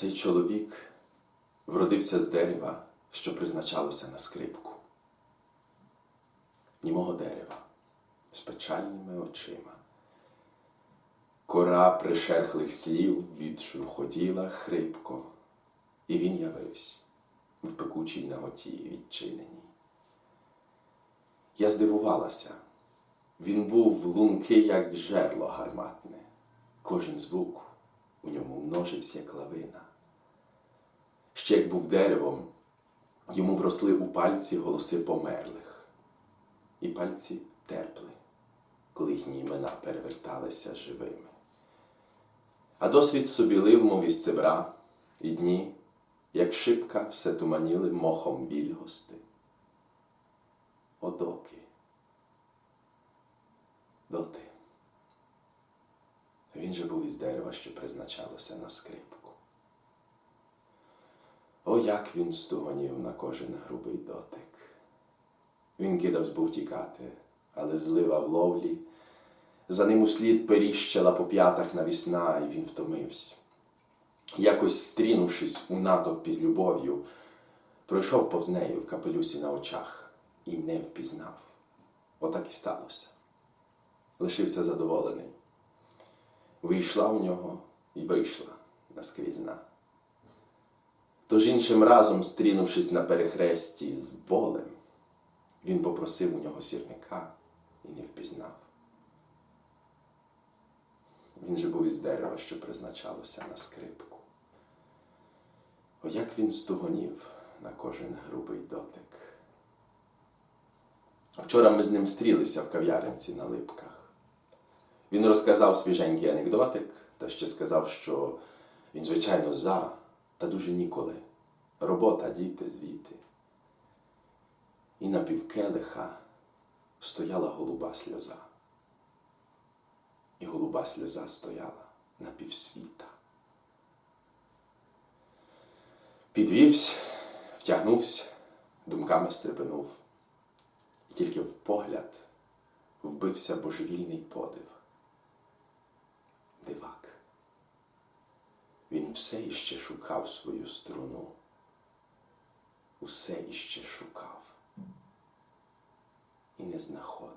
Цей чоловік вродився з дерева, що призначалося на скрипку. Німого дерева з печальними очима. Кора пришерхлих слів відшурхотіла хрипко, і він явився в пекучій наготі відчиненій. Я здивувалася. Він був лункий, як жерло гарматне. Кожен звук у ньому множився, як лавина. Ще як був деревом, йому вросли у пальці голоси померлих, і пальці терпли, коли їхні імена переверталися живими. А досвід собі лив, мов із цебра, і дні, як шибка, все туманіли мохом вільгости. Одоки. Доти. Він же був із дерева, що призначалося на скрипку. О, як він стугонів на кожен грубий дотик. Він кидавсь був тікати, але злива в ловлі. За ним услід періщала по п'ятах навісна, і він втомився. Якось стрінувшись у натовпі з любов'ю, пройшов повз неї в капелюсі на очах і не впізнав. Отак і сталося. Лишився задоволений. Вийшла у нього і вийшла наскрізна. Тож іншим разом, стрінувшись на перехресті з болем, він попросив у нього сірника і не впізнав. Він же був із дерева, що призначалося на скрипку. О, як він стугонів на кожен грубий дотик. Вчора ми з ним стрілися в кав'яринці на липках. Він розказав свіженький анекдотик та ще сказав, що він, звичайно, за, та дуже ніколи. Робота, діти, звіти. І на півкелиха стояла голуба сльоза. І голуба сльоза стояла на півсвіта. Підвівся, втягнувся, думками стрепенув. І тільки в погляд вбився божевільний подив. Все іще шукав свою струну. Усе іще шукав і не знаходив.